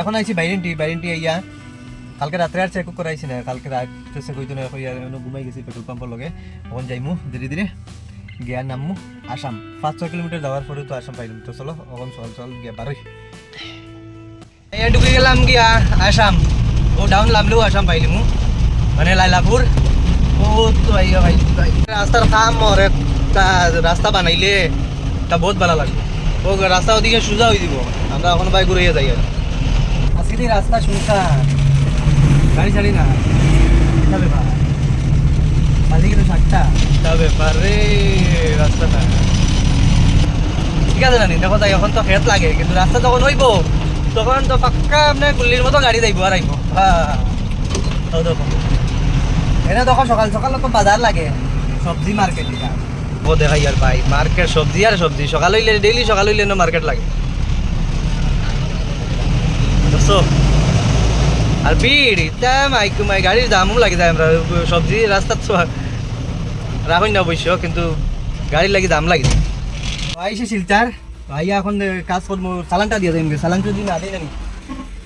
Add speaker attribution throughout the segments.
Speaker 1: এখন আইছি বাইরেন্টি বাইরেন্টি আইয়া। কালকে রাত্রে আর চেক করাইছি না, কালকে রাত চেক কইতো না ঘুমাই গেছি, পেট্রোল পাম্পের লগে। এখন যাইমু, ধীরে ধীরে গিয়া নামমু, আসাম। পাঁচ ছয় কিলোমিটার যাওয়ার পরে তো আসাম পাইলাম। তো চলো এখন চল চল, গিয়া বারোই। ঢুকে গেলাম গিয়া, আসাম। ও ডাউন নামলেও আসাম পাইলিমু। মানে লাইলাপুর। ও তো আইয়া ভাই। রাস্তার কাম আর একটা রাস্তা বানাইলে তা বহুত ভালো লাগবে। ও রাস্তা ওদিকে সোজা হয়ে দিব আমরা এখন ভাই ঘুরে যাই আর। আজকে রাস্তা শুনছান গাড়ি ছাড়ি না এটা ব্যাপার। মালিক তো সাতটা। এটা ব্যাপার রে রাস্তাটা। ঠিক আছে জানি দেখো যাই এখন তো খেত লাগে কিন্তু রাস্তা যখন হইব তখন তো পাক্কা আপনার গুল্লির মতো গাড়ি যাইব আর আইব। হ্যাঁ। দেখো। এটা তখন সকাল সকাল তো বাজার লাগে সবজি মার্কেট ও দেখাই আর ভাই মার্কেট সবজি আর সবজি সকাল হইলে ডেইলি সকাল হইলে না মার্কেট লাগে। দেখছ আর ভিড় ইতা মাইক মাই গাড়ির দামও লাগে যায় আমরা। সবজি রাস্তার তো রাখুন না অবশ্য কিন্তু গাড়ির লাগি দাম লাগে আইসে শিলচার। আইয়া এখন কাজ করব চালানটা দিয়ে দেবেন চালান যদি না দেয় জানি।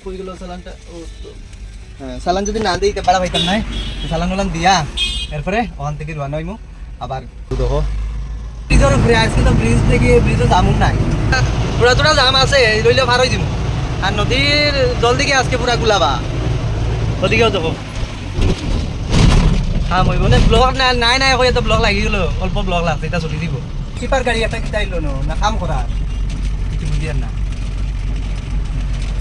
Speaker 1: কই গেল চালানটা? ও তো। হ্যাঁ চালান যদি না দিই বাড়া পাইতাম নাই চালান উলান দিয়া এরপরে ওখান থেকে রওনা হইমু। আবার দেখো। ব্রিজের উপরে আজকে তো ব্রিজ থেকে ব্রিজও জামুক নাই। পুরা তোরা জাম আছে রইলে পার হয়ে দিব আর নদীর জল দিকে আজকে পুরা গুলাবা। ওদিকেও দেখো হ্যাঁ মই মানে ব্লগ নাই নাই নাই কই তো ব্লগ লাগি গেল। অল্প ব্লগ লাগছে এটা চলি দিব। কিপার গাড়ি একটা কিটা আইলো ন? না কাম বুঝি আর না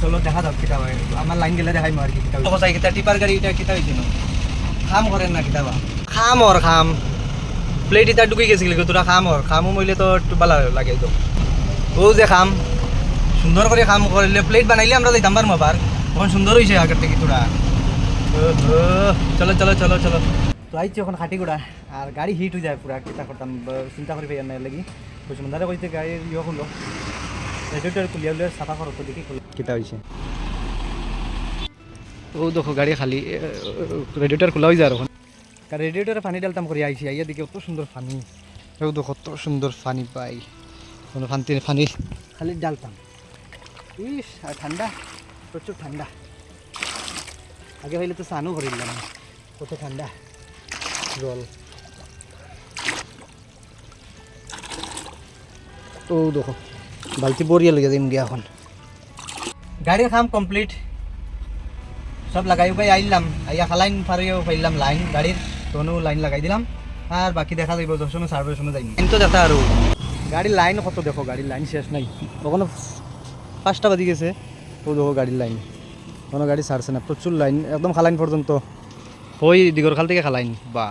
Speaker 1: চলো দেখা যাক কিতা হয় আমার লাইন গেলে দেখাইমু আর কি কিতা হইছে কিতা। টিপার গাড়ি এটা কিতা হইছে ন? খাম করেন না কিতা বা? খাম ওর খাম। প্লেট এটা ঢুকে গেছিল তোরা খাম ওর খামও মইলে তো একটু ভালো লাগে তো ও যে খাম। সুন্দর করে কাম করলে প্লেট বানাইলে আমরা যাইতাম পারব আবার তখন সুন্দর হয়েছে আগের থেকে তোরা চলো চলো চলো চলো। তো আইছি এখন খাটিগুড়া। আর গাড়ি হিট হয়ে যায় পুরা কিতা করতাম চিন্তা করি না লাগি। তো সুন্দর কইতে গাড়ির ইয়ে খুলো রেডিওটার খুলিয়া উলিয়া সাফা করো তো দেখি কিতা হয়েছে ও দেখো গাড়ি খালি রেডিওটার খোলা হয়ে যায় এখন রেডিওটারে পানি ডালতাম করে আইছি আইয়া দেখি কত সুন্দর পানি। ও দেখো কত সুন্দর পানি পাই। কোনো ফান্তি পানি। খালি ডালতাম ইস আর ঠান্ডা প্রচুর ঠান্ডা আগে হইলে তো স্নানও না। কত ঠান্ডা জল ও দেখো বালতি বরিয়া লেগে দিম গিয়া এখন গাড়ির কাম কমপ্লিট সব লাগাই উগাই আইলাম আইয়া খালাইন ফারিও পাইলাম লাইন গাড়ির তনু লাইন লাগাই দিলাম আর বাকি দেখা যাইব দশ সময় সার্ভে সময় যাইনি তো দেখা আর গাড়ির লাইন কত দেখো গাড়ির লাইন শেষ নাই ওখানে পাঁচটা বাজি গেছে। তো দেখো গাড়ির লাইন কোনো গাড়ি ছাড়ছে না, প্রচুর লাইন একদম খালাইন পর্যন্ত। হই দিগর খাল থেকে খালাইন, বা।